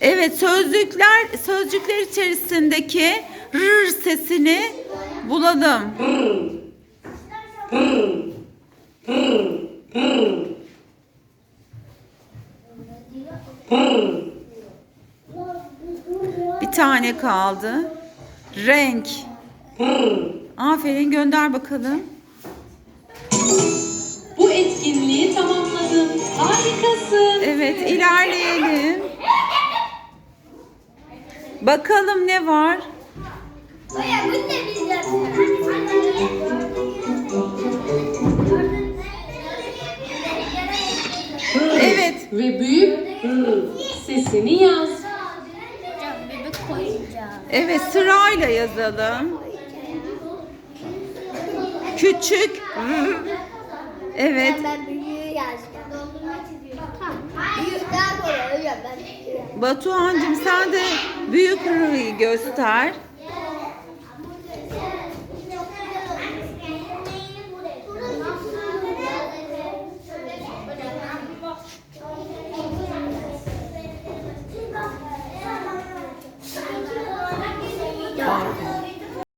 Evet sözlükler sözcükler içerisindeki r sesini bulalım. Bir tane kaldı. Renk. Aferin gönder bakalım. Bu etkinliği tamamladın. Harikasın. Evet ilerleyelim. Bakalım ne var? Evet. Ve büyük sesini yaz. Evet sırayla yazalım. Küçük. Evet. Ben büyüğü yazacağım. Batuhan'cığım sen de büyük r'yi göster.